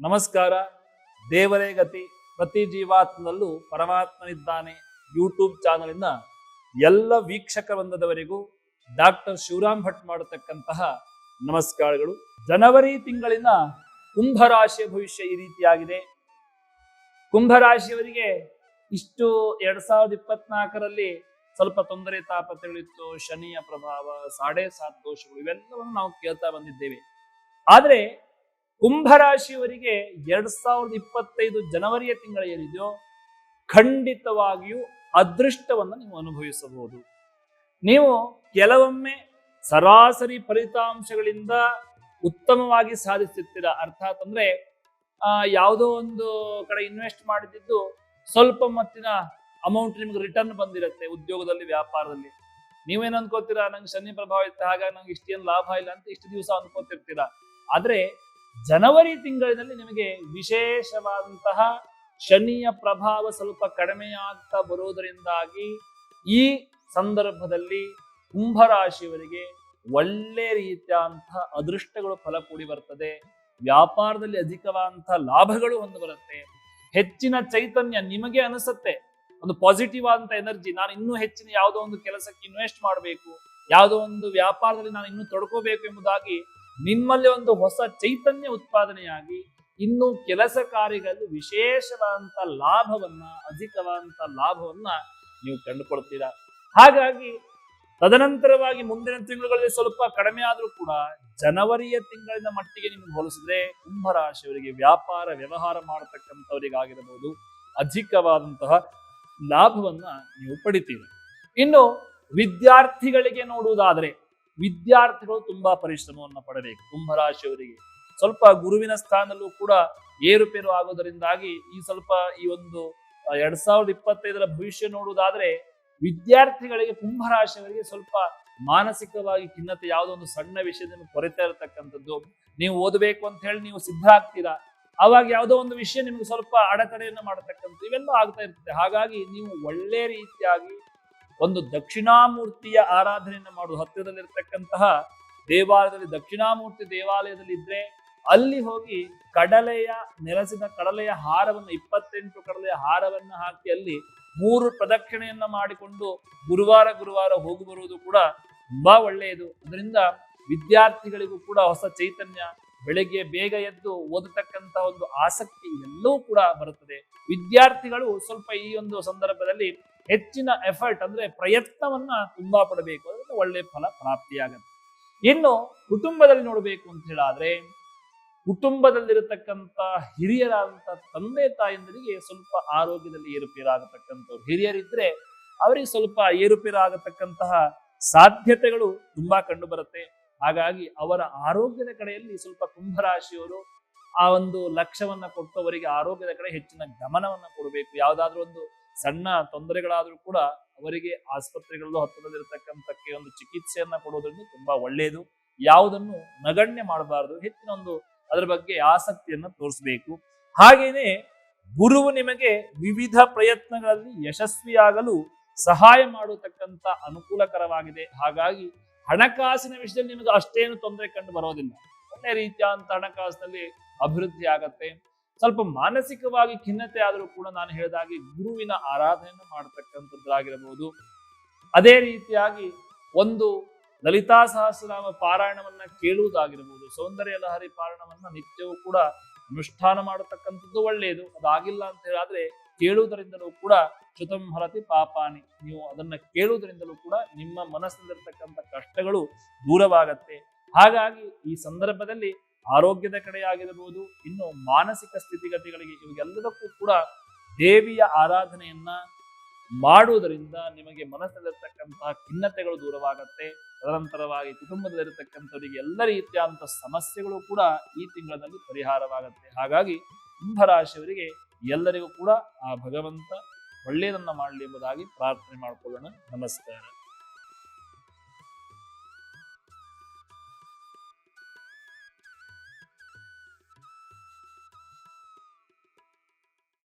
ನಮಸ್ಕಾರ. ದೇವರೇ ಗತಿ. ಪ್ರತಿ ಜೀವಾತ್ಮದಲ್ಲೂ ಪರಮಾತ್ಮನಿದ್ದಾನೆ. ಯೂಟ್ಯೂಬ್ ಚಾನಲಿನ ಎಲ್ಲ ವೀಕ್ಷಕ ವೃಂದದವರಿಗೂ ಡಾಕ್ಟರ್ ಶಿವರಾಮ್ ಭಟ್ ಮಾಡತಕ್ಕಂತಹ ನಮಸ್ಕಾರಗಳು. ಜನವರಿ ತಿಂಗಳಿನ ಕುಂಭರಾಶಿಯ ಭವಿಷ್ಯ ಈ ರೀತಿಯಾಗಿದೆ. ಕುಂಭರಾಶಿಯವರಿಗೆ ಇಷ್ಟು ಎರಡ್ ಸಾವಿರದ ಇಪ್ಪತ್ನಾಲ್ಕರಲ್ಲಿ ಸ್ವಲ್ಪ ತೊಂದರೆ ತಾಪತ್ರೆಗಳಿತ್ತು ಶನಿಯ ಪ್ರಭಾವ, ಸಾಡೆ ಸಾತ್ ದೋಷಗಳು ಇವೆಲ್ಲವನ್ನು ನಾವು ಕೇಳ್ತಾ ಬಂದಿದ್ದೇವೆ. ಆದ್ರೆ ಕುಂಭರಾಶಿಯವರಿಗೆ ಎರಡ್ ಸಾವಿರದ ಇಪ್ಪತ್ತೈದು ಜನವರಿಯ ತಿಂಗಳ ಏನಿದೆಯೋ, ಖಂಡಿತವಾಗಿಯೂ ಅದೃಷ್ಟವನ್ನು ನೀವು ಅನುಭವಿಸಬಹುದು. ನೀವು ಕೆಲವೊಮ್ಮೆ ಸರಾಸರಿ ಫಲಿತಾಂಶಗಳಿಂದ ಉತ್ತಮವಾಗಿ ಸಾಧಿಸುತ್ತೀರಾ? ಅರ್ಥಾತ್ ಅಂದ್ರೆ ಯಾವುದೋ ಒಂದು ಕಡೆ ಇನ್ವೆಸ್ಟ್ ಮಾಡಿದ್ದು ಸ್ವಲ್ಪ ಮತ್ತಿನ ಅಮೌಂಟ್ ನಿಮ್ಗೆ ರಿಟರ್ನ್ ಬಂದಿರುತ್ತೆ ಉದ್ಯೋಗದಲ್ಲಿ, ವ್ಯಾಪಾರದಲ್ಲಿ. ನೀವೇನು ಅನ್ಕೋತೀರಾ? ನಂಗೆ ಶನಿ ಪ್ರಭಾವ ಇತ್ತು ಹಾಗಾಗಿ ನಂಗೆ ಇಷ್ಟೇನು ಲಾಭ ಇಲ್ಲ ಅಂತ ಇಷ್ಟು ದಿವಸ ಅನ್ಕೋತಿರ್ತೀರಾ? ಆದ್ರೆ ಜನವರಿ ತಿಂಗಳಿನಲ್ಲಿ ನಿಮಗೆ ವಿಶೇಷವಾದಂತಹ ಶನಿಯ ಪ್ರಭಾವ ಸ್ವಲ್ಪ ಕಡಿಮೆಯಾಗ್ತಾ ಬರುವುದರಿಂದಾಗಿ ಈ ಸಂದರ್ಭದಲ್ಲಿ ಕುಂಭರಾಶಿಯವರಿಗೆ ಒಳ್ಳೆ ರೀತಿಯಾದಂತಹ ಅದೃಷ್ಟಗಳು ಫಲ ಕೂಡಿ ಬರ್ತದೆ. ವ್ಯಾಪಾರದಲ್ಲಿ ಅಧಿಕವಾದಂತಹ ಲಾಭಗಳು ಹೊಂದು ಬರುತ್ತೆ. ಹೆಚ್ಚಿನ ಚೈತನ್ಯ ನಿಮಗೆ ಅನಿಸುತ್ತೆ. ಒಂದು ಪಾಸಿಟಿವ್ ಆದಂತ ಎನರ್ಜಿ ನಾನು ಇನ್ನೂ ಹೆಚ್ಚಿನ ಯಾವುದೋ ಒಂದು ಕೆಲಸಕ್ಕೆ ಇನ್ವೆಸ್ಟ್ ಮಾಡಬೇಕು. ಯಾವುದೋ ಒಂದು ವ್ಯಾಪಾರದಲ್ಲಿ ನಾನು ಇನ್ನೂ ತೊಡ್ಕೋಬೇಕು ಎಂಬುದಾಗಿ ನಿಮ್ಮಲ್ಲಿ ಒಂದು ಹೊಸ ಚೈತನ್ಯ ಉತ್ಪಾದನೆಯಾಗಿ ಇನ್ನು ಕೆಲಸ ಕಾರ್ಯಗಳಲ್ಲಿ ವಿಶೇಷವಾದಂತ ಲಾಭವನ್ನ ಅಧಿಕವಾದಂತ ಲಾಭವನ್ನ ನೀವು ಕಂಡುಕೊಳ್ತೀರಾ? ಹಾಗಾಗಿ ತದನಂತರವಾಗಿ ಮುಂದಿನ ತಿಂಗಳುಗಳಲ್ಲಿ ಸ್ವಲ್ಪ ಕಡಿಮೆ ಆದರೂ ಕೂಡ ಜನವರಿಯ ತಿಂಗಳಿನ ಮಟ್ಟಿಗೆ ನಿಮಗೆ ಹೋಲಿಸಿದ್ರೆ ಕುಂಭರಾಶಿಯವರಿಗೆ ವ್ಯಾಪಾರ ವ್ಯವಹಾರ ಮಾಡತಕ್ಕಂಥವರಿಗಾಗಿರಬಹುದು ಅಧಿಕವಾದಂತಹ ಲಾಭವನ್ನ ನೀವು ಪಡಿತೀರಿ. ಇನ್ನು ವಿದ್ಯಾರ್ಥಿಗಳಿಗೆ ನೋಡುವುದಾದರೆ ವಿದ್ಯಾರ್ಥಿಗಳು ತುಂಬಾ ಪರಿಶ್ರಮವನ್ನು ಪಡಬೇಕು. ಕುಂಭರಾಶಿಯವರಿಗೆ. ಸ್ವಲ್ಪ ಗುರುವಿನ ಸ್ಥಾನದಲ್ಲೂ ಕೂಡ ಏರುಪೇರು ಆಗೋದರಿಂದಾಗಿ ಈ ಸ್ವಲ್ಪ ಈ ಒಂದು ಎರಡ್ ಸಾವಿರದ ಇಪ್ಪತ್ತೈದರ ಭವಿಷ್ಯ ನೋಡುವುದಾದ್ರೆ ವಿದ್ಯಾರ್ಥಿಗಳಿಗೆ, ಕುಂಭರಾಶಿಯವರಿಗೆ ಸ್ವಲ್ಪ ಮಾನಸಿಕವಾಗಿ ಖಿನ್ನತೆ, ಯಾವುದೋ ಒಂದು ಸಣ್ಣ ವಿಷಯದಿಂದ ಕೊರತೆ ಇರತಕ್ಕಂಥದ್ದು. ನೀವು ಓದಬೇಕು ಅಂತ ಹೇಳಿ ನೀವು ಸಿದ್ಧ ಆಗ್ತೀರಾ ಅವಾಗ ಯಾವುದೋ ಒಂದು ವಿಷಯ ನಿಮ್ಗೆ ಸ್ವಲ್ಪ ಅಡೆತಡೆಯನ್ನು ಮಾಡತಕ್ಕಂಥ ಇವೆಲ್ಲ ಆಗ್ತಾ ಇರ್ತದೆ. ಹಾಗಾಗಿ ನೀವು ಒಳ್ಳೆ ರೀತಿಯಾಗಿ ಒಂದು ದಕ್ಷಿಣಾಮೂರ್ತಿಯ ಆರಾಧನೆಯನ್ನು ಮಾಡುವ ಹತ್ತಿರದಲ್ಲಿರ್ತಕ್ಕಂತಹ ದೇವಾಲಯದಲ್ಲಿ, ದಕ್ಷಿಣಾಮೂರ್ತಿ ದೇವಾಲಯದಲ್ಲಿ ಇದ್ರೆ ಅಲ್ಲಿ ಹೋಗಿ ಕಡಲೆಯ ನೆಲೆಸಿದ ಕಡಲೆಯ ಹಾರವನ್ನು, ಇಪ್ಪತ್ತೆಂಟು ಕಡಲೆಯ ಹಾರವನ್ನು ಹಾಕಿ ಅಲ್ಲಿ ಮೂರು ಪ್ರದಕ್ಷಿಣೆಯನ್ನು ಮಾಡಿಕೊಂಡು ಗುರುವಾರ ಗುರುವಾರ ಹೋಗಿ ಬರುವುದು ಕೂಡ ತುಂಬಾ ಒಳ್ಳೆಯದು. ಅದರಿಂದ ವಿದ್ಯಾರ್ಥಿಗಳಿಗೂ ಕೂಡ ಹೊಸ ಚೈತನ್ಯ, ಬೆಳಗ್ಗೆ ಬೇಗ ಎದ್ದು ಓದತಕ್ಕಂತಹ ಒಂದು ಆಸಕ್ತಿ ಎಲ್ಲವೂ ಕೂಡ ಬರುತ್ತದೆ. ವಿದ್ಯಾರ್ಥಿಗಳು ಸ್ವಲ್ಪ ಈ ಒಂದು ಸಂದರ್ಭದಲ್ಲಿ ಹೆಚ್ಚಿನ ಎಫರ್ಟ್ ಅಂದ್ರೆ ಪ್ರಯತ್ನವನ್ನ ತುಂಬಾ ಪಡಬೇಕು. ಅದರಿಂದ ಒಳ್ಳೆ ಫಲ ಪ್ರಾಪ್ತಿಯಾಗುತ್ತೆ. ಇನ್ನು ಕುಟುಂಬದಲ್ಲಿ ನೋಡಬೇಕು ಅಂತ ಹೇಳಾದ್ರೆ ಕುಟುಂಬದಲ್ಲಿರತಕ್ಕಂತ ಹಿರಿಯರಾದಂತ ತಂದೆ ತಾಯಂದರಿಗೆ ಸ್ವಲ್ಪ ಆರೋಗ್ಯದಲ್ಲಿ ಏರುಪೇರಾಗತಕ್ಕಂಥವ್ರು. ಹಿರಿಯರಿದ್ರೆ ಅವರಿಗೆ ಸ್ವಲ್ಪ ಏರುಪೇರಾಗತಕ್ಕಂತಹ ಸಾಧ್ಯತೆಗಳು ತುಂಬಾ ಕಂಡು ಬರುತ್ತೆ. ಹಾಗಾಗಿ ಅವರ ಆರೋಗ್ಯದ ಕಡೆಯಲ್ಲಿ ಸ್ವಲ್ಪ ಕುಂಭರಾಶಿಯವರು ಆ ಒಂದು ಲಕ್ಷ್ಯವನ್ನ ಕೊಟ್ಟು ಅವರಿಗೆ ಆರೋಗ್ಯದ ಕಡೆ ಹೆಚ್ಚಿನ ಗಮನವನ್ನ ಕೊಡಬೇಕು. ಯಾವುದಾದ್ರೂ ಒಂದು ಸಣ್ಣ ತೊಂದರೆಗಳಾದ್ರೂ ಕೂಡ ಅವರಿಗೆ ಆಸ್ಪತ್ರೆಗಳಲ್ಲೂ ಹತ್ತಿರದಲ್ಲಿರತಕ್ಕಂಥಕ್ಕೆ ಒಂದು ಚಿಕಿತ್ಸೆಯನ್ನ ಕೊಡೋದ್ರಿಂದ ತುಂಬಾ ಒಳ್ಳೆಯದು. ಯಾವುದನ್ನು ನಗಣ್ಯ ಮಾಡಬಾರದು, ಹೆಚ್ಚಿನ ಒಂದು ಅದರ ಬಗ್ಗೆ ಆಸಕ್ತಿಯನ್ನ ತೋರಿಸಬೇಕು. ಹಾಗೇನೆ ಗುರುವು ನಿಮಗೆ ವಿವಿಧ ಪ್ರಯತ್ನಗಳಲ್ಲಿ ಯಶಸ್ವಿಯಾಗಲು ಸಹಾಯ ಮಾಡತಕ್ಕಂಥ ಅನುಕೂಲಕರವಾಗಿದೆ. ಹಾಗಾಗಿ ಹಣಕಾಸಿನ ವಿಷಯದಲ್ಲಿ ನಿಮಗೆ ಅಷ್ಟೇನು ತೊಂದರೆ ಕಂಡು ಬರೋದಿಲ್ಲ. ಒಳ್ಳೆ ರೀತಿಯಾದಂತ ಹಣಕಾಸಿನಲ್ಲಿ ಅಭಿವೃದ್ಧಿ ಆಗತ್ತೆ ಸ್ವಲ್ಪ ಮಾನಸಿಕವಾಗಿ ಖಿನ್ನತೆ ಆದರೂ ಕೂಡ ನಾನು ಹೇಳಿದಾಗೆ ಗುರುವಿನ ಆರಾಧನೆಯನ್ನು ಮಾಡತಕ್ಕಂಥದ್ದಾಗಿರಬಹುದು. ಅದೇ ರೀತಿಯಾಗಿ ಒಂದು ಲಲಿತಾ ಸಹಸ್ರನಾಮ ಪಾರಾಯಣವನ್ನ ಕೇಳುವುದಾಗಿರಬಹುದು. ಸೌಂದರ್ಯ ಲಹರಿ ಪಾರಾಯಣವನ್ನ ನಿತ್ಯವೂ ಕೂಡ ಅನುಷ್ಠಾನ ಮಾಡತಕ್ಕಂಥದ್ದು ಒಳ್ಳೆಯದು. ಅದಾಗಿಲ್ಲ ಅಂತ ಹೇಳಿದ್ರೆ ಕೇಳುವುದರಿಂದಲೂ ಕೂಡ ಚುತಂಹರತಿ ಹರತಿ ಪಾಪಾನಿ. ನೀವು ಅದನ್ನ ಕೇಳುವುದರಿಂದಲೂ ಕೂಡ ನಿಮ್ಮ ಮನಸ್ಸಿನಲ್ಲಿರ್ತಕ್ಕಂಥ ಕಷ್ಟಗಳು ದೂರವಾಗತ್ತೆ. ಹಾಗಾಗಿ ಈ ಸಂದರ್ಭದಲ್ಲಿ ಆರೋಗ್ಯದ ಕಡೆಯಾಗಿರಬಹುದು, ಇನ್ನು ಮಾನಸಿಕ ಸ್ಥಿತಿಗತಿಗಳಿಗೆ ಇವೆಲ್ಲದಕ್ಕೂ ಕೂಡ ದೇವಿಯ ಆರಾಧನೆಯನ್ನ ಮಾಡುವುದರಿಂದ ನಿಮಗೆ ಮನಸ್ಸಲ್ಲಿರ್ತಕ್ಕಂತಹ ಖಿನ್ನತೆಗಳು ದೂರವಾಗತ್ತೆ. ತದನಂತರವಾಗಿ ಕುಟುಂಬದಲ್ಲಿರತಕ್ಕಂಥವರಿಗೆ ಎಲ್ಲ ರೀತಿಯಾದಂತಹ ಸಮಸ್ಯೆಗಳು ಕೂಡ ಈ ತಿಂಗಳಲ್ಲಿ ಪರಿಹಾರವಾಗುತ್ತೆ. ಹಾಗಾಗಿ ಕುಂಭರಾಶಿಯವರಿಗೆ ಎಲ್ಲರಿಗೂ ಕೂಡ ಆ ಭಗವಂತ ಒಳ್ಳೆಯದನ್ನ ಮಾಡಲಿ ಎಂಬುದಾಗಿ ಪ್ರಾರ್ಥನೆ ಮಾಡಿಕೊಳ್ಳೋಣ. ನಮಸ್ಕಾರ.